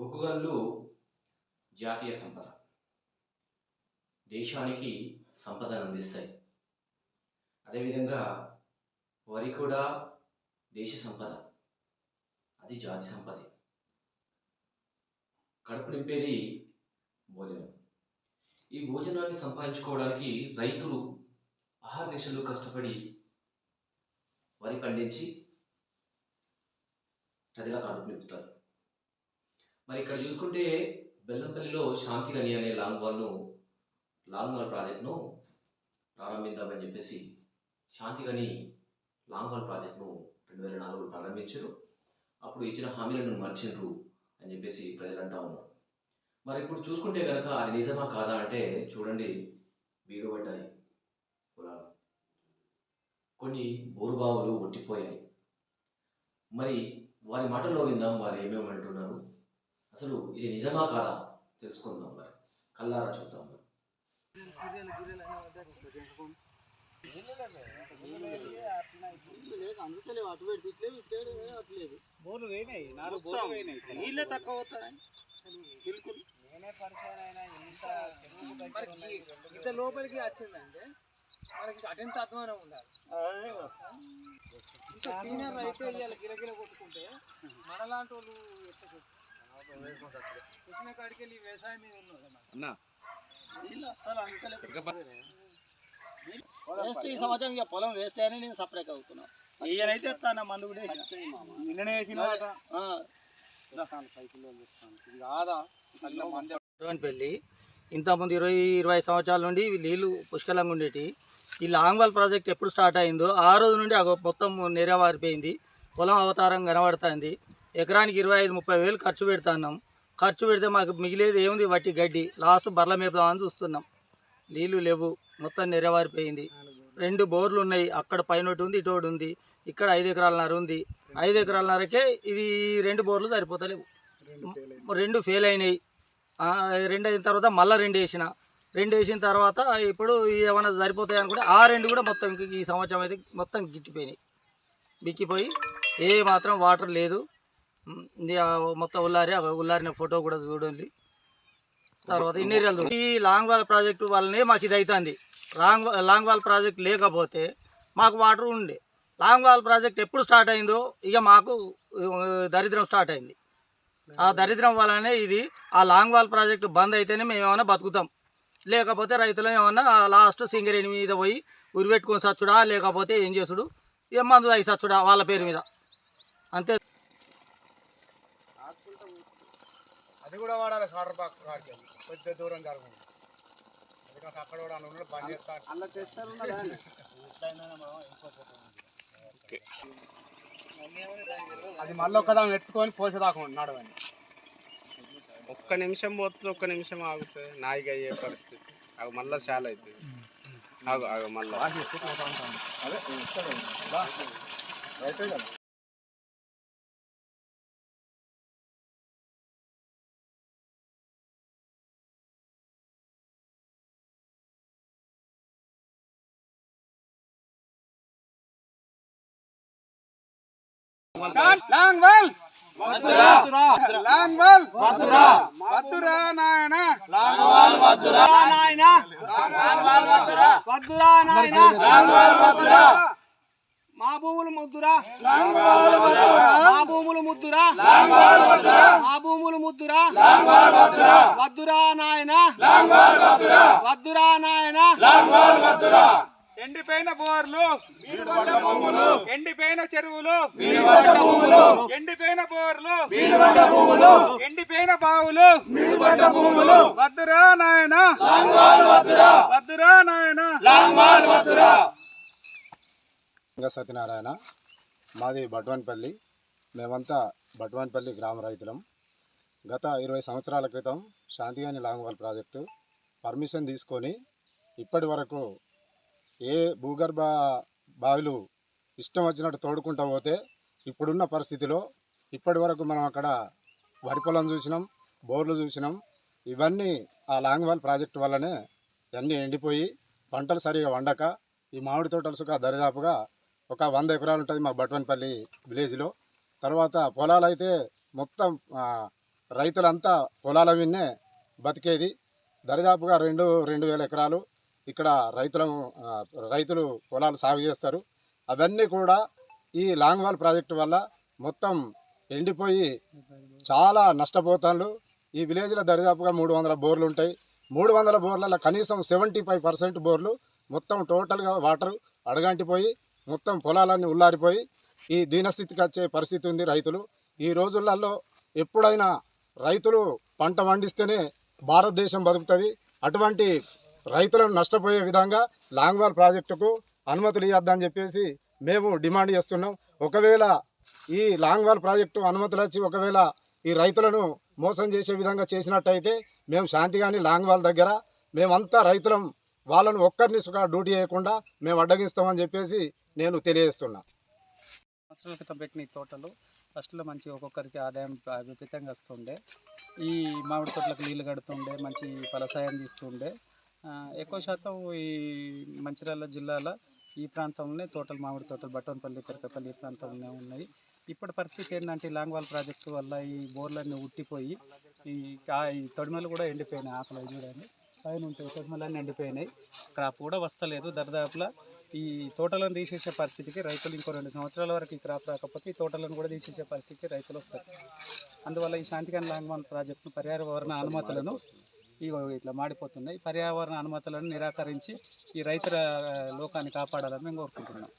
బొగ్గుగల్లు జాతీయ సంపద. దేశానికి సంపదను అందిస్తాయి. అదేవిధంగా వరి కూడా దేశ సంపద అది జాతి సంపదే. కడుపు నింపేది భోజనం. ఈ భోజనాన్ని సంపాదించుకోవడానికి రైతులు ఆహార నిశలు కష్టపడి వరి పండించి ప్రజల కడుపు నింపుతారు. మరి ఇక్కడ చూసుకుంటే బెల్లంపల్లిలో శాంతిగని అనే లాంగ్ వాల్ను లాంగ్ వాల్ ప్రాజెక్ట్ను ప్రారంభిద్దామని చెప్పేసి శాంతిగని లాంగ్ వాల్ ప్రాజెక్ట్ను రెండు వేల నాలుగులో ప్రారంభించారు. అప్పుడు ఇచ్చిన హామీలను మర్చిండ్రు అని చెప్పేసి ప్రజలు అంటా ఉన్నారు. మరి ఇప్పుడు చూసుకుంటే కనుక అది నిజమా కాదా అంటే చూడండి బీడుపడ్డాయి పొలాలు. కొన్ని బోరుబావులు ఒట్టిపోయాయి. మరి వారి మాటల్లో విందాం వారు ఏమేమి అంటున్నారు అసలు ఇది నిజమా కాదా? తెలుసుకుందాం మరి. కల్లారా చూద్దాం మరి. నీళ్ళే తక్కువ అవుతాయి బిల్కుల్ నేనే పరిచయం అయినా ఇంత లోపలికి వచ్చిందంటే మనకి అటెంత అధ్వానం ఉండాలి ఇంత సీనియర్ అయితే ఇవాళ గిరగిర కొట్టుకుంటే మనలాంటి వాళ్ళు ఎట్లా చెప్పు? పుట్టిన కాడికి వెళ్ళి వ్యవసాయం మీద ఉన్నాడు నీళ్ళు అస్సలు అందుకలే వేస్ట్ ఈ సంవత్సరం ఇక పొలం వేస్ట్ అని నేను సపరేట్ అవుతున్నా. ఈయనైతే ఎత్తాను మందు కూడా వేసిన. నిన్ననే వేసిన ఆ. పెళ్ళి. ఇంతకుముందు ఇరవై ఇరవై సంవత్సరాల నుండి నీళ్ళు పుష్కలంగా ఉండేటి. ఈ లాంగ్వాల్ ప్రాజెక్ట్ ఎప్పుడు స్టార్ట్ అయిందో ఆ రోజు నుండి అగో మొత్తం నెరవారిపోయింది. పొలం అవతారం కనబడుతుంది. ఎకరానికి ఇరవై ఐదు ముప్పై వేలు ఖర్చు పెడుతున్నాం ఖర్చు పెడితే మాకు మిగిలేది ఏముంది? వట్టి గడ్డి. లాస్ట్ బర్ల మేపుదామని చూస్తున్నాం. నీళ్ళు లేవు. మొత్తం నెరవారిపోయింది. రెండు బోర్లు ఉన్నాయి. అక్కడ పైన ఒకటి ఉంది ఇటు ఒకటి ఉంది. ఇక్కడ ఐదు ఎకరాలన్నర ఉంది. ఐదు ఎకరాలన్నరకే ఇది రెండు బోర్లు సరిపోతలేవు. రెండు ఫెయిల్ అయినాయి. రెండు అయిన తర్వాత మళ్ళీ రెండు వేసిన. రెండు వేసిన తర్వాత ఇప్పుడు ఏమైనా సరిపోతాయి అనుకుంటే ఆ రెండు కూడా మొత్తం ఇంక ఈ సంవత్సరం అయితే మొత్తం గిట్టిపోయినాయి. బిక్కిపోయి ఏ మాత్రం వాటర్ లేదు. మొత్తం ఉల్లారి ఉల్లారిన ఫోటో కూడా చూడండి. తర్వాత ఇన్ని ఈ లాంగ్ వాల్ ప్రాజెక్టు వల్లనే మాకు ఇది అవుతుంది లాంగ్ లాంగ్ వాల్ ప్రాజెక్ట్ లేకపోతే మాకు వాటర్ ఉండే. లాంగ్ వాల్ ప్రాజెక్ట్ ఎప్పుడు స్టార్ట్ అయిందో ఇక మాకు దరిద్రం స్టార్ట్ అయింది. ఆ దరిద్రం వల్లనే ఇది ఆ లాంగ్ వాల్ ప్రాజెక్ట్ బంద్ అయితేనే మేము ఏమైనా బతుకుతాం. లేకపోతే రైతులు ఏమన్నా లాస్ట్ సింగరేణి మీద పోయి ఉరిపెట్టుకొని సచ్చుడా లేకపోతే ఏం చేసుడు? ఏ మందు అయి సచ్చుడా వాళ్ళ పేరు మీద. అంతే. అది కూడా వాడాలి వాటర్ బాక్స్ కాడికి కొద్దిగా దూరం జరగదు. ఎందుకంటే అక్కడ కూడా ఉన్నాడు బంద్ చేస్తారు అలా చేస్తారు అది మళ్ళీ ఒక్కదాన్ని ఎత్తుకొని పోసేదాకా నడవని. ఒక్క నిమిషం పోతుంది ఒక్క నిమిషం ఆగుతుంది. నాయిగా అయ్యే పరిస్థితి. అవి మళ్ళీ చాలా అవుతుంది. ఆగు ఆగు మళ్ళీ. లాంగ్ వాల్ లాంగ్ వాల్ వద్దురా నాయన లాంగ్ వాల్ వద్దురా నాయన లాంగ్ వాల్ వద్దురా వద్దురా నాయన లాంగ్ వాల్ వద్దురా మా భూములు ముద్దురా లాంగ్ వాల్ వద్దురా మా భూములు ముద్దురా లాంగ్ వాల్ వద్దురా మా భూములు ముద్దురా లాంగ్ వాల్ వద్దురా వద్దురా నాయన లాంగ్ వాల్ వద్దురా వద్దురా నాయన లాంగ్ వాల్ వద్దురా ఎండిపోయిన బోర్లు. ఎండిపోయిన చెరువులు. ఎండిపోయిన బోర్లు. ఎండిపోయిన బావులు. వద్దురా నాయన. వద్దురా నాయన. సత్యనారాయణ. మాది బట్వాన్పల్లి మేమంతా బట్వాన్పల్లి గ్రామ రైతులం. గత ఇరవై సంవత్సరాల క్రితం శాంతిగాని లాంగ్వాల్ ప్రాజెక్టు పర్మిషన్ తీసుకొని ఇప్పటి వరకు ఏ భూగర్భ బావిలు ఇష్టం వచ్చినట్టు తోడుకుంటూ పోతే ఇప్పుడున్న పరిస్థితిలో ఇప్పటి వరకు మనం అక్కడ వరి పొలం చూసినాం బోర్లు చూసినాం. ఇవన్నీ ఆ లాంగ్వాల్ ప్రాజెక్టు వల్లనే అన్నీ ఎండిపోయి పంటలు సరిగా వండక ఈ మామిడి తోటలు సుఖ దరిదాపుగా ఒక వంద ఎకరాలు ఉంటుంది మా బట్వన్పల్లి విలేజ్లో. తర్వాత పొలాలు అయితే మొత్తం రైతులంతా పొలాల విన్నే బతికేది. దరిదాపుగా రెండు రెండు వేల ఎకరాలు ఇక్కడ రైతుల రైతులు పొలాలు సాగు చేస్తారు. అవన్నీ కూడా ఈ లాంగ్ వాల్ ప్రాజెక్టు వల్ల మొత్తం ఎండిపోయి చాలా నష్టపోతాళ్ళు ఈ విలేజ్లో దరిదాపుగా మూడు వందల బోర్లు ఉంటాయి. మూడు వందల బోర్లలో కనీసం సెవెంటీ ఫైవ్ పర్సెంట్ బోర్లు మొత్తం టోటల్గా వాటర్ అడగంటిపోయి మొత్తం పొలాలన్నీ ఉల్లారిపోయి ఈ దీనస్థితికి వచ్చే పరిస్థితి ఉంది రైతులు. ఈ రోజులలో ఎప్పుడైనా రైతులు పంట పండిస్తేనే భారతదేశం బతుకుతుంది. అటువంటి రైతులను నష్టపోయే విధంగా లాంగ్వాల్ ప్రాజెక్టుకు అనుమతులు ఇవ్వద్దని చెప్పేసి మేము డిమాండ్ చేస్తున్నాం. ఒకవేళ ఈ లాంగ్వాల్ ప్రాజెక్టు అనుమతులు వచ్చి ఒకవేళ ఈ రైతులను మోసం చేసే విధంగా చేసినట్టయితే మేము శాంతిగాని లాంగ్వాల్ దగ్గర మేమంతా రైతులం వాళ్ళను ఒక్కరిని సుఖ డ్యూటీ చేయకుండా మేము అడ్డగిస్తామని చెప్పేసి నేను తెలియజేస్తున్నా. సంవత్సరాల క్రితం పెట్టిన ఈ తోటలు ఫస్ట్లో మంచి ఒక్కొక్కరికి ఆదాయం విపరీతంగా వస్తుండే. ఈ మామిడి తోటలకు నీళ్ళు కడుతుండే మంచి ఫలసాయం తీస్తుండే. ఎక్కువ శాతం ఈ మంచిర్యాల జిల్లాలో ఈ ప్రాంతంలోనే తోటలు మామిడి తోటలు బట్టవనపల్లి పెరకపల్లి ఈ ప్రాంతంలోనే ఉన్నాయి. ఇప్పటి పరిస్థితి ఏంటంటే ఈ లాంగ్వాల్ ప్రాజెక్టు వల్ల ఈ బోర్లన్నీ ఉట్టిపోయి ఈ తొడిమలు కూడా ఎండిపోయినాయి ఆకులు చూడండి. పైన ఉంటాయి తొడిమలన్నీ ఎండిపోయినాయి. క్రాప్ కూడా వస్తలేదు. దరిదాపులా ఈ తోటలను తీసేసే పరిస్థితికి రైతులు ఇంకో రెండు సంవత్సరాల వరకు ఈ క్రాప్ రాకపోతే ఈ తోటలను కూడా తీసేసే పరిస్థితికి రైతులు వస్తారు. అందువల్ల ఈ శాంతికాన్ లాంగ్వాన్ ప్రాజెక్టు పర్యావరణ అనుమతులను ఇవి ఇట్లా మాడిపోతున్నాయి. పర్యావరణ అనుమతులను నిరాకరించి ఈ రైతుల లోకాన్ని కాపాడాలని మేము కోరుకుంటున్నాం.